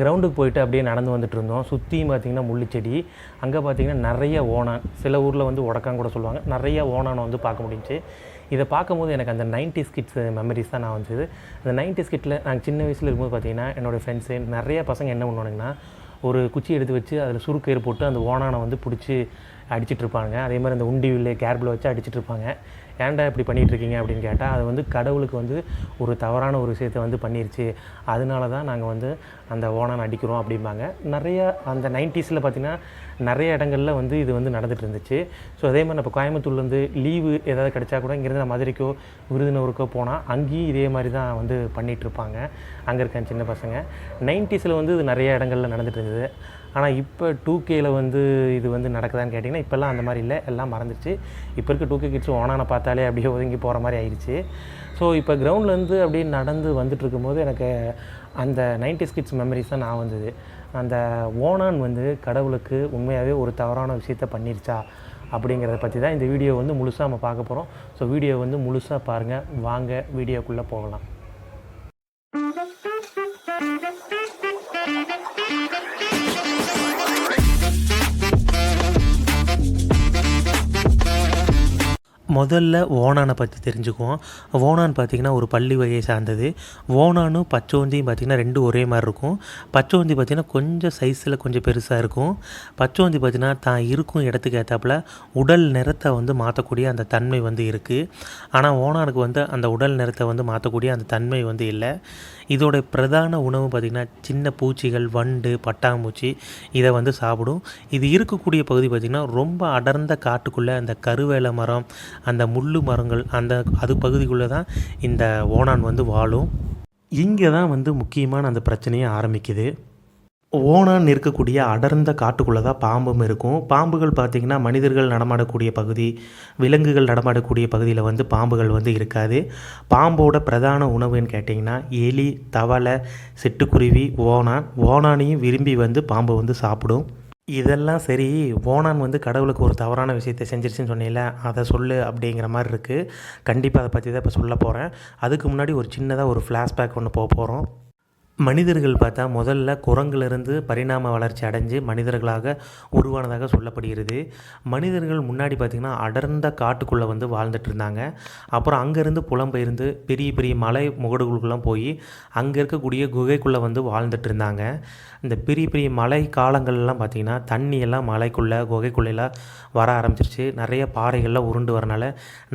கிரவுண்டுக்கு போயிட்டு அப்படியே நடந்து வந்துட்டு இருந்தோம். சுற்றியும் பார்த்திங்கன்னா முள்ளுச்செடி. அங்கே பார்த்திங்கன்னா நிறைய ஓணான் சில ஊரில் வந்து உடக்கான் கூட சொல்லுவாங்க. நிறைய ஓணானை வந்து பார்க்க முடிஞ்சு இதை பார்க்கும்போது எனக்கு அந்த 90s கிட்ஸ் மெமரிஸ் தான் நான் வந்தது. அந்த நைன்டி ஸ்கிட்டில் நாங்கள் சின்ன வயசில் இருக்கும்போது பார்த்தீங்கன்னா என்னோடய ஃப்ரெண்ட்ஸு நிறைய பசங்க என்ன பண்ணுவானுங்கன்னா ஒரு குச்சி எடுத்து வச்சு அதில் சுருக்கயிறு போட்டு அந்த ஓணானை வந்து பிடிச்சி அடிச்சிட்டு இருப்பாங்க அதே மாதிரி அந்த உண்டி வில்லு கேர்பில் வச்சு அடிச்சிட்டு இருப்பாங்க ஏன்டா இப்படி பண்ணிகிட்ருக்கீங்க இருக்கீங்க அப்படின்னு கேட்டால் அது வந்து கடவுளுக்கு வந்து ஒரு தவறான ஒரு விஷயத்தை வந்து பண்ணிருச்சு. அதனால தான் நாங்கள் வந்து அந்த ஓனான் அடிக்கிறோம் அப்படிம்பாங்க. நிறைய அந்த நைன்ட்டீஸில் பார்த்திங்கன்னா நிறைய இடங்கள்ல வந்து இது வந்து நடந்துட்டு இருந்துச்சு ஸோ அதே மாதிரி இப்போ கோயம்புத்தூர்லேருந்து லீவு ஏதாவது கிடைச்சா கூட இங்கேருந்து மதுரைக்கோ விருதுநகருக்கோ போனால் அங்கேயும் இதே மாதிரி தான் வந்து பண்ணிகிட்ருப்பாங்க அங்கே இருக்க சின்ன பசங்க. நைன்ட்டீஸில் வந்து இது நிறைய இடங்கள்ல நடந்துட்டு இருந்தது ஆனால் இப்போ டூ கேயில் வந்து இது வந்து நடக்குதான்னு கேட்டிங்கன்னா இப்போல்லாம் அந்த மாதிரி இல்லை. எல்லாம் மறந்துடுச்சு இப்போ இருக்க டூ கே கிட்ஸ் ஓனான பார்த்தாலே அப்படியே ஒதுங்கி போகிற மாதிரி ஆயிடுச்சு ஸோ இப்போ கிரவுண்ட்லேருந்து அப்படியே நடந்து வந்துட்டு இருக்கும்போது எனக்கு அந்த 90s கிட்ஸ் மெமரிஸ் தான் நான் வந்தது. அந்த ஓனான் வந்து கடவுளுக்கு உண்மையாகவே ஒரு தவறான விஷயத்த பண்ணிருச்சா அப்படிங்கிறத பற்றி தான் இந்த வீடியோ வந்து முழுசாக நம்ம பார்க்க போகிறோம் ஸோ வீடியோ வந்து முழுசாக பாருங்கள் வாங்க வீடியோக்குள்ளே போகலாம். முதல்ல ஓணானை பற்றி தெரிஞ்சுக்குவோம். ஓணான் பார்த்திங்கன்னா ஒரு பள்ளி வகையை சார்ந்தது. ஓனானும் பச்சோந்தியும் பார்த்திங்கன்னா ரெண்டும் ஒரே மாதிரி இருக்கும். பச்சோந்தி பார்த்திங்கன்னா கொஞ்சம் சைஸில் கொஞ்சம் பெருசாக இருக்கும். பச்சோந்தி பார்த்திங்கன்னா தான் இருக்கும் இடத்துக்கு ஏற்றாப்புல உடல் நிறத்தை வந்து மாற்றக்கூடிய அந்த தன்மை வந்து இருக்குது ஆனால் ஓணானுக்கு வந்து அந்த உடல் நிறத்தை வந்து மாற்றக்கூடிய அந்த தன்மை வந்து இல்லை. இதோட பிரதான உணவு பார்த்திங்கன்னா சின்ன பூச்சிகள் வண்டு பட்டாம்பூச்சி இதை வந்து சாப்பிடும். இது இருக்கக்கூடிய பகுதி பார்த்திங்கன்னா ரொம்ப அடர்ந்த காட்டுக்குள்ளே அந்த கருவேல மரம் அந்த முள்ளு மரங்கள் அந்த அது பகுதிக்குள்ளே தான் இந்த ஓணான் வந்து வாழும். இங்கே தான் வந்து முக்கியமான அந்த பிரச்சனையே ஆரம்பிக்குது. ஓணான் இருக்கக்கூடிய அடர்ந்த காட்டுக்குள்ளே தான் பாம்பும் இருக்கும். பாம்புகள் பார்த்திங்கன்னா மனிதர்கள் நடமாடக்கூடிய பகுதி விலங்குகள் நடமாடக்கூடிய பகுதியில் வந்து பாம்புகள் வந்து இருக்காது. பாம்போட பிரதான உணவுன்னு கேட்டிங்கன்னா எலி தவளை சிட்டுக்குருவி ஓணான் ஓணானையும் விரும்பி வந்து பாம்பு வந்து சாப்பிடும். இதெல்லாம் சரி ஓணான் வந்து கடவுளுக்கு ஒரு தவறான விஷயத்தை செஞ்சிருச்சுன்னு சொன்னீங்கள அதை சொல்லு அப்படிங்கிற மாதிரி இருக்குது கண்டிப்பாக அதை பற்றி தான் இப்போ சொல்ல போகிறேன் அதுக்கு முன்னாடி ஒரு சின்னதாக ஒரு ஃப்ளாஷ்பேக் ஒன்று போக போகிறோம் மனிதர்கள் பார்த்தா முதல்ல குரங்கிலிருந்து பரிணாம வளர்ச்சி அடைஞ்சு மனிதர்களாக உருவானதாக சொல்லப்படுகிறது. மனிதர்கள் முன்னாடி பார்த்திங்கன்னா அடர்ந்த காட்டுக்குள்ளே வந்து வாழ்ந்துட்டு இருந்தாங்க. அப்புறம் அங்கேருந்து புலம்பெயர்ந்து பெரிய பெரிய மலை முகடுகளுக்கெல்லாம் போய் அங்கே இருக்கக்கூடிய குகைக்குள்ளே வந்து வாழ்ந்துட்டு இருந்தாங்க. இந்த பெரிய பெரிய மலை காலங்கள்லாம் பார்த்திங்கன்னா தண்ணி எல்லாம் மலைக்குள்ளே குகைக்குள்ளெல்லாம் வர ஆரம்பிச்சிருச்சு. நிறைய பாறைகள்லாம் உருண்டு வரனால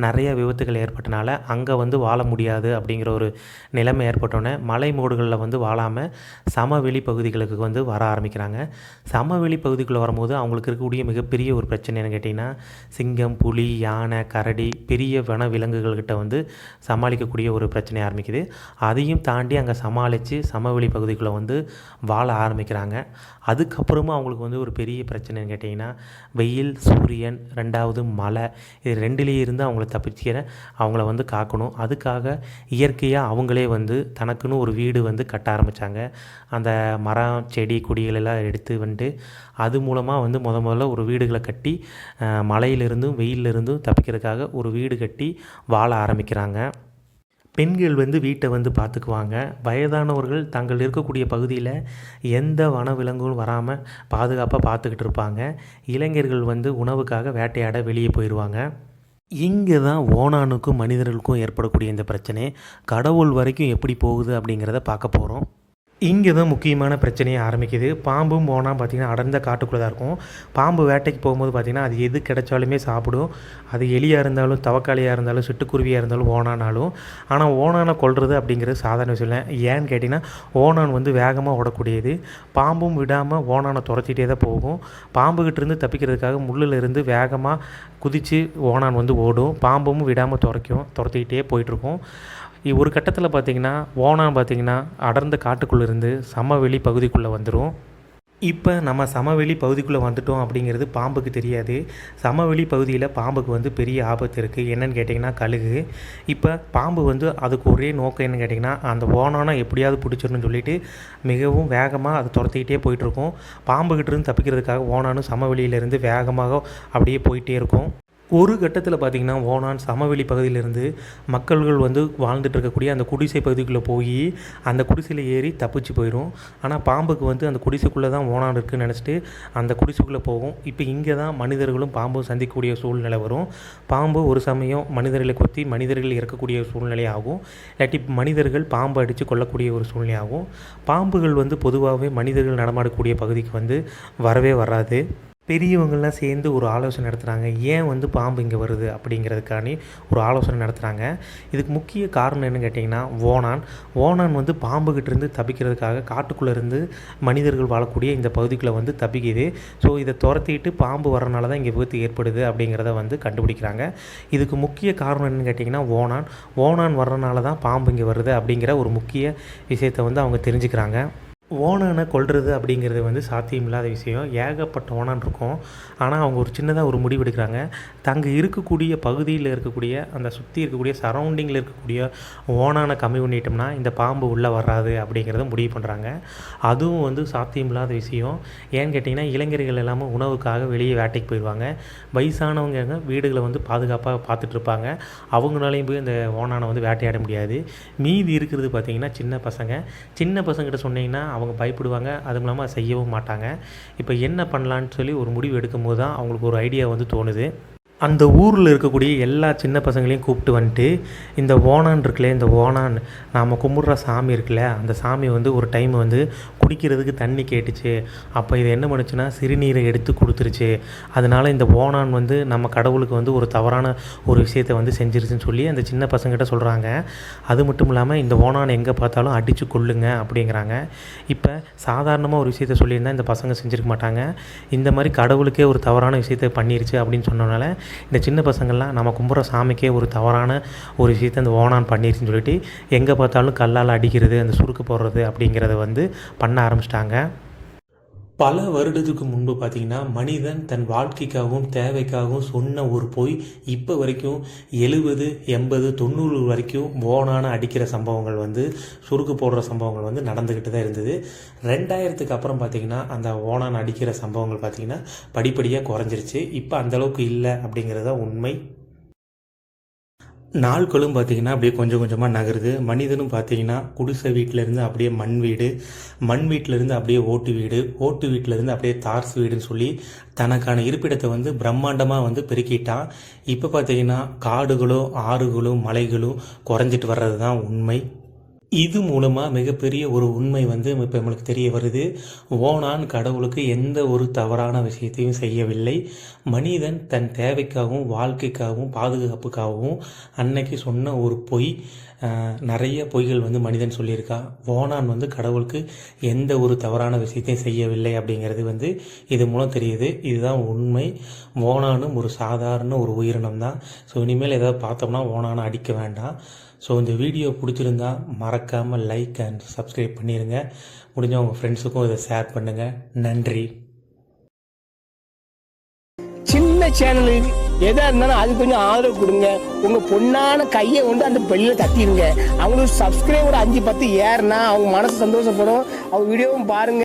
நிறைய விபத்துகள் ஏற்பட்டனால அங்கே வந்து வாழ முடியாது அப்படிங்கிற ஒரு நிலைமை ஏற்பட்டோன்னே மலை மூடுகளில் வந்து வாழாமல் சமவெளி பகுதிகளுக்கு வந்து வர ஆரம்பிக்கிறாங்க. சமவெளி பகுதிக்குள்ளே வரும்போது அவங்களுக்கு இருக்கக்கூடிய மிகப்பெரிய ஒரு பிரச்சனை என்னன்னு கேட்டிங்கன்னா சிங்கம் புலி யானை கரடி பெரிய வன விலங்குகள்கிட்ட வந்து சமாளிக்கக்கூடிய ஒரு பிரச்சனை ஆரம்பிக்குது. அதையும் தாண்டி அங்கே சமாளித்து சமவெளி பகுதிக்குள்ளே வந்து வாழ ஆரம்பிக்கிறாங்க. அதுக்கப்புறமா அவங்களுக்கு வந்து ஒரு பெரிய பிரச்சனைன்னு கேட்டிங்கன்னா வெயில் சூரியன் ரெண்டாவது மழை இது ரெண்டுலேயே இருந்து அவங்கள தப்பிச்சிக்கிற அவங்கள வந்து காக்கணும். அதுக்காக இயற்கையாக அவங்களே வந்து தனக்குன்னு ஒரு வீடு வந்து கட்ட ஆரம்பித்தாங்க அந்த மரம் செடி கொடிகளெல்லாம் எடுத்து வந்துட்டு அது மூலமாக வந்து முத முதல்ல ஒரு வீடுகளை கட்டி அஹ், மழையிலிருந்தும் வெயிலிருந்தும் தப்பிக்கிறதுக்காக ஒரு வீடு கட்டி வாழ ஆரம்பிக்கிறாங்க. பெண்கள் வந்து வீட்டை வந்து பார்த்துக்குவாங்க. வயதானவர்கள் தங்கள் இருக்கக்கூடிய பகுதியில் எந்த வனவிலங்குகளும் வராமல் பாதுகாப்பாக பார்த்துக்கிட்டு இருப்பாங்க. இளைஞர்கள் வந்து உணவுக்காக வேட்டையாட வெளியே போயிடுவாங்க இங்கே தான் ஓணானுக்கும் மனிதர்களுக்கும் ஏற்படக்கூடிய இந்த பிரச்சனை. கடவுள் வரைக்கும் எப்படி போகுது அப்படிங்கிறத பார்க்க போகிறோம் இங்கே தான் முக்கியமான பிரச்சனையே ஆரம்பிக்குது. பாம்பும் போனால் பார்த்திங்கன்னா அடர்ந்த காட்டுக்குள்ளே தான் இருக்கும். பாம்பு வேட்டைக்கு போகும்போது பார்த்திங்கன்னா அது எது கிடைச்சாலுமே சாப்பிடும். அது எலியாக இருந்தாலும் தவக்காளியாக இருந்தாலும் சிட்டுக்குருவியாக இருந்தாலும் ஓனானாலும். ஆனால் ஓனானை கொல்றது அப்படிங்கிறது சாதாரண விஷயம் இல்லை. ஏன்னு கேட்டிங்கன்னா ஓனான் வந்து வேகமாக ஓடக்கூடியது. பாம்பும் விடாமல் ஓனானை துரத்திட்டே தான் போகும். பாம்புகிட்ட இருந்து தப்பிக்கிறதுக்காக முள்ளில் இருந்து வேகமாக குதித்து ஓனான் வந்து ஓடும். பாம்பும் விடாமல் துரைக்கும் துரத்திக்கிட்டே போயிட்டுருக்கும் ஒரு கட்டத்தில் பார்த்தீங்கன்னா ஓனான் பார்த்தீங்கன்னா அடர்ந்த காட்டுக்குள்ளே இருந்து சமவெளி பகுதிக்குள்ளே வந்துடும் இப்போ நம்ம சமவெளி பகுதிக்குள்ளே வந்துட்டோம் அப்படிங்கிறது பாம்புக்கு தெரியாது. சமவெளி பகுதியில் பாம்புக்கு வந்து பெரிய ஆபத்து இருக்குது என்னன்னு கேட்டிங்கன்னா கழுகு. இப்போ பாம்பு வந்து அதுக்கு ஒரே நோக்கம் என்னன்னு கேட்டிங்கன்னா அந்த ஓனானா எப்படியாவது பிடிச்சிடணும்னு சொல்லிட்டு மிகவும் வேகமாக அது துரத்திக்கிட்டே போயிட்டுருக்கும். பாம்புக்கிட்டேருந்து தப்பிக்கிறதுக்காக ஓனானும் சமவெளியிலேருந்து வேகமாக அப்படியே போயிட்டே இருக்கும். ஒரு கட்டத்தில் பார்த்திங்கன்னா ஓனான் சமவெளி பகுதியிலேருந்து மக்கள்கள் வந்து வாழ்ந்துட்டு இருக்கக்கூடிய அந்த குடிசை பகுதிக்குள்ளே போய் அந்த குடிசையில் ஏறி தப்பிச்சு போயிடும் ஆனால் பாம்புக்கு வந்து அந்த குடிசைக்குள்ளே தான் ஓனான் இருக்குன்னு நினச்சிட்டு அந்த குடிசைக்குள்ளே போகும். இப்போ இங்கே தான் மனிதர்களும் பாம்பும் சந்திக்கக்கூடிய சூழ்நிலை வரும். பாம்பு ஒரு சமயம் மனிதர்களை கொத்தி மனிதர்கள் இறக்கக்கூடிய சூழ்நிலை ஆகும். இல்லாட்டி மனிதர்கள் பாம்பு அடித்து கொல்லக்கூடிய ஒரு சூழ்நிலை ஆகும். பாம்புகள் வந்து பொதுவாகவே மனிதர்கள் நடமாடக்கூடிய பகுதிக்கு வந்து வரவே வராது. பெரியவங்கள்லாம் சேர்ந்து ஒரு ஆலோசனை நடத்துகிறாங்க ஏன் வந்து பாம்பு இங்கே வருது அப்படிங்கிறதுக்காண்டி ஒரு ஆலோசனை நடத்துகிறாங்க இதுக்கு முக்கிய காரணம் என்னன்னு கேட்டிங்கன்னா ஓணான். ஓணான் வந்து பாம்புகிட்ட இருந்து தப்பிக்கிறதுக்காக காட்டுக்குள்ளே இருந்து மனிதர்கள் வாழக்கூடிய இந்த பகுதிக்குள்ளே வந்து தப்பிக்குது. ஸோ இதை துரத்திட்டு பாம்பு வரனால தான் இங்கே விபத்து ஏற்படுது அப்படிங்கிறத வந்து கண்டுபிடிக்கிறாங்க. இதுக்கு முக்கிய காரணம் என்னன்னு கேட்டிங்கன்னா ஓணான். ஓணான் வர்றனால தான் பாம்பு இங்கே வருது அப்படிங்கிற ஒரு முக்கிய விஷயத்தை வந்து அவங்க தெரிஞ்சுக்கிறாங்க. ஓனனை கொள்வது அப்படிங்கிறது வந்து சாத்தியமில்லாத விஷயம். ஏகப்பட்ட ஓனன் இருக்கும். ஆனால் அவங்க ஒரு சின்னதாக ஒரு முடிவு எடுக்கிறாங்க. தங்க இருக்கக்கூடிய பகுதியில் இருக்கக்கூடிய அந்த சுற்றி இருக்கக்கூடிய சரௌண்டிங்கில் இருக்கக்கூடிய ஓனானை கம்மி பண்ணிட்டோம்னா இந்த பாம்பு உள்ளே வராது அப்படிங்கிறத முடிவு பண்ணுறாங்க அதுவும் வந்து சாத்தியமில்லாத விஷயம். ஏன்னு கேட்டிங்கன்னா இளைஞர்கள் எல்லாமே உணவுக்காக வெளியே வேட்டைக்கு போயிடுவாங்க. வயசானவங்க வீடுகளை வந்து பாதுகாப்பாக பார்த்துட்ருப்பாங்க அவங்களாலையும் போய் இந்த ஓனானை வந்து வேட்டையாட முடியாது. மீதி இருக்கிறது பார்த்திங்கன்னா சின்ன பசங்க. சின்ன பசங்கிட்ட சொன்னிங்கன்னா அவங்க பயப்படுவாங்க. அதுவும் இல்லாமல் செய்யவும் மாட்டாங்க. இப்போ என்ன பண்ணலான்னு சொல்லி ஒரு முடிவு எடுக்கும் போது தான் அவங்களுக்கு ஒரு ஐடியா வந்து தோணுது. அந்த ஊரில் இருக்கக்கூடிய எல்லா சின்ன பசங்களையும் கூப்பிட்டு வந்துட்டு இந்த ஓணான் இருக்குல்ல இந்த ஓணான் நாம் கும்பிட்ற சாமி இருக்குல்ல அந்த சாமி வந்து ஒரு டைம் வந்து குடிக்கிறதுக்கு தண்ணி கேட்டுச்சு. அப்போ இது என்ன பண்ணுச்சுன்னா சிறுநீரை எடுத்து கொடுத்துருச்சு. அதனால் இந்த ஓணான் வந்து நம்ம கடவுளுக்கு வந்து ஒரு தவறான ஒரு விஷயத்தை வந்து செஞ்சிருச்சுன்னு சொல்லி அந்த சின்ன பசங்கிட்ட சொல்கிறாங்க அது மட்டும் இல்லாமல் இந்த ஓணான் எங்கே பார்த்தாலும் அடித்து கொள்ளுங்க அப்படிங்கிறாங்க. இப்போ சாதாரணமாக ஒரு விஷயத்த சொல்லியிருந்தால் இந்த பசங்க செஞ்சுருக்க மாட்டாங்க. இந்த மாதிரி கடவுளுக்கே ஒரு தவறான விஷயத்தை பண்ணிருச்சு அப்படின்னு சொன்னனால இந்த சின்ன பசங்கள்லாம் நம்ம கும்பிட்ற சாமிக்கே ஒரு தவறான ஒரு விஷயத்தை அந்த ஓனான் பண்ணிருச்சுன்னு சொல்லிட்டு எங்கே பார்த்தாலும் கல்லால் அடிக்கிறது அந்த சுருக்கு போடுறது அப்படிங்கிறத வந்து பண்ண ஆரம்பிச்சிட்டாங்க. பல வருடத்துக்கு முன்பு பார்த்தீங்கன்னா மனிதன் தன் வாழ்க்கைக்காகவும் தேவைக்காகவும் சொன்ன ஒரு பொய் இப்போ வரைக்கும் எழுபது எண்பது தொண்ணூறு வரைக்கும் ஓனான அடிக்கிற சம்பவங்கள் வந்து சுருக்கு போடுற சம்பவங்கள் வந்து நடந்துக்கிட்டு தான் இருந்தது. ரெண்டாயிரத்துக்கு அப்புறம் பார்த்தீங்கன்னா அந்த ஓனான அடிக்கிற சம்பவங்கள் பார்த்தீங்கன்னா படிப்படியாக குறைஞ்சிருச்சு. இப்போ அந்தளவுக்கு இல்லை அப்படிங்கிறது தான் உண்மை. நாட்களும் பார்த்திங்கன்னா அப்படியே கொஞ்சம் கொஞ்சமாக நகருது. மனிதனும் பார்த்திங்கன்னா குடிசை வீட்டிலேருந்து அப்படியே மண் வீடு மண் வீட்டிலேருந்து அப்படியே ஓட்டு வீடு ஓட்டு வீட்டிலேருந்து அப்படியே தார்ஸ் வீடுன்னு சொல்லி தனக்கான இருப்பிடத்தை வந்து பிரம்மாண்டமாக வந்து பெருக்கிட்டான். இப்போ பார்த்திங்கன்னா காடுகளும் ஆறுகளும் மலைகளும் குறைஞ்சிட்டு வர்றது தான் உண்மை. இது மூலமாக மிகப்பெரிய ஒரு உண்மை வந்து இப்போ நம்மளுக்கு தெரிய வருது. ஓனான் கடவுளுக்கு எந்த ஒரு தவறான விஷயத்தையும் செய்யவில்லை. மனிதன் தன் தேவைக்காகவும் வாழ்க்கைக்காகவும் பாதுகாப்புக்காகவும் அன்னைக்கு சொன்ன ஒரு பொய் நிறைய பொய்கள் வந்து மனிதன் சொல்லியிருக்கா. ஓனான் வந்து கடவுளுக்கு எந்த ஒரு தவறான விஷயத்தையும் செய்யவில்லை அப்படிங்கிறது வந்து இது மூலம் தெரியுது. இதுதான் உண்மை. ஓனானும் ஒரு சாதாரண ஒரு உயிரினம் தான் ஸோ இனிமேல் ஏதாவது பார்த்தோம்னா ஓனானை அடிக்க வேண்டாம். ஸோ இந்த வீடியோ பிடிச்சிருந்தா மறக்காமல் லைக் அண்ட் சப்ஸ்கிரைப் பண்ணிடுங்க முடிஞ்ச உங்கள் ஃப்ரெண்ட்ஸுக்கும் இதை ஷேர் பண்ணுங்கள் நன்றி. சின்ன சேனல் எதாக இருந்தாலும் அது கொஞ்சம் ஆதரவு கொடுங்க. உங்கள் பொண்ணான கையை கொண்டு அந்த பெல்லில் தட்டிடுங்க அவங்களுக்கு சப்ஸ்கிரைபர் அஞ்சு பத்து ஏறுனா அவங்க மனசு சந்தோஷப்படும். அவங்க வீடியோவும் பாருங்கள்